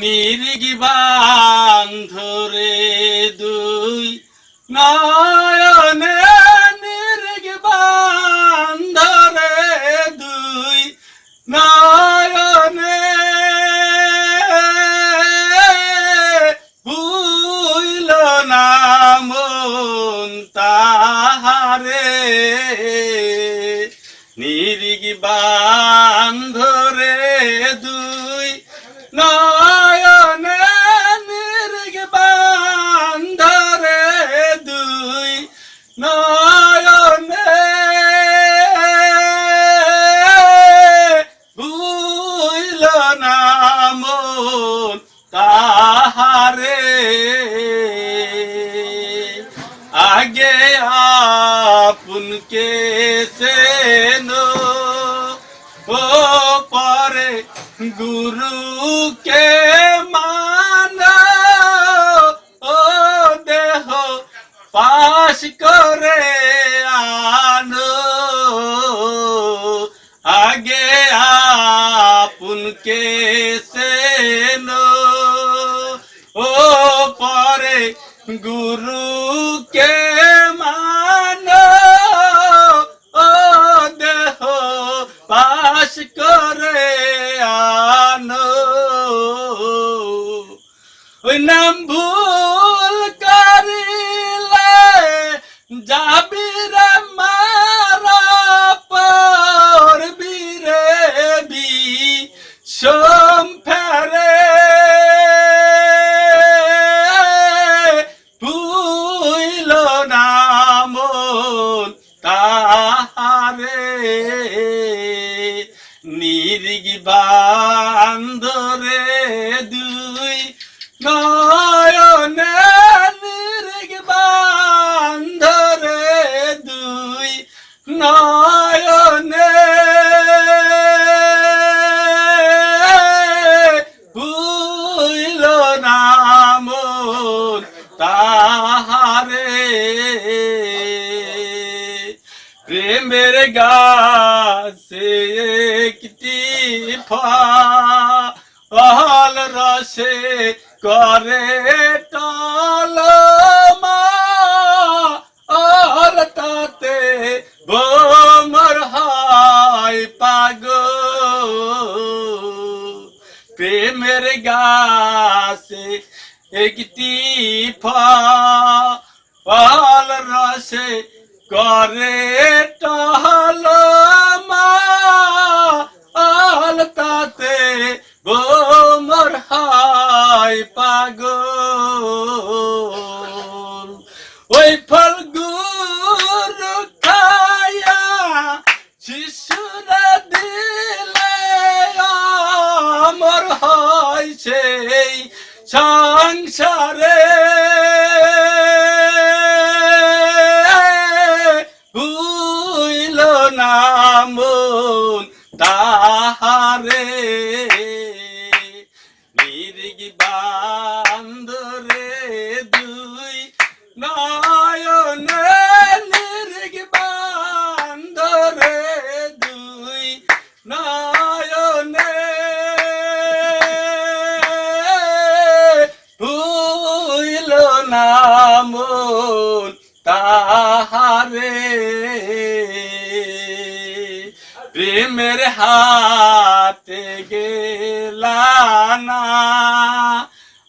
নিরিগি বান্ধরে দুই নয়নে আপনকে সেনো ও পরে গুরুকে মানা ও দেহ পাশ করে আনো আগে আপনকে সেনো ও পরে গুরুকে ওই নাম ভুল করিলে, যাবি রে মারা পর বীরে বি সোম ফেরে। নাম তাহারে। নিরিগি বান্ধরে দুই নয়নে। ভুইল নাম তাহারে। প্রেমের গাছে একটি ফল রসে করে একটি ফল রসে করে টহল মাল তাতে বোমর হায় পাগল। ওই ফল গুরু খায়া শিশুরা দিলে আমর হয় সেই সংসারে। ভুইল নাম তাহারে। নাম তাহারে। প্রেমের হাতে গেলানা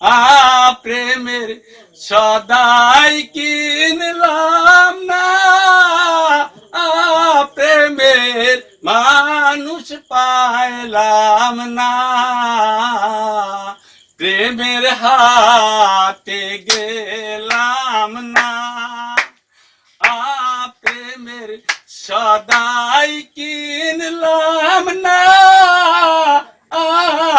আ প্রেমের সদাই কিনলাম না। আ প্রেমের মানুষ পাইলাম না। প্রেমের হাতে গেলাম না আ প্রেমের সদাই কিনলাম না।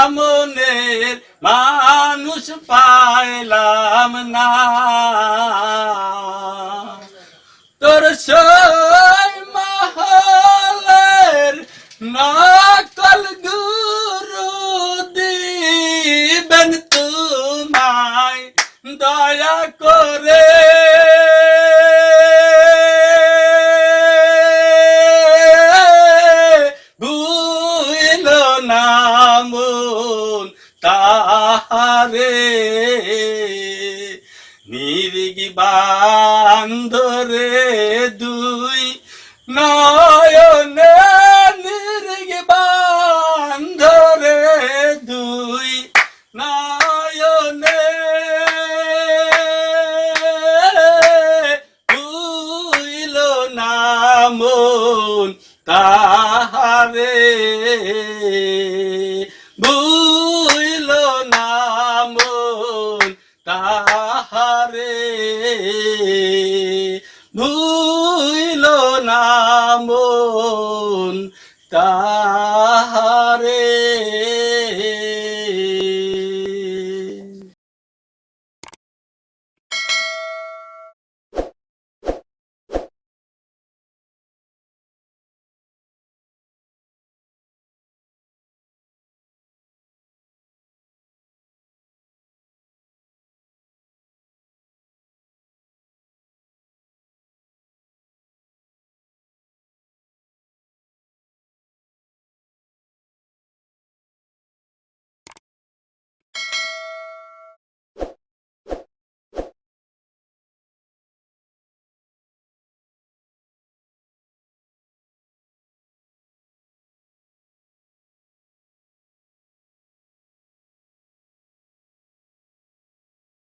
আমনের মানুষ পাইলাম না। বান্ধরে দুই নয়নে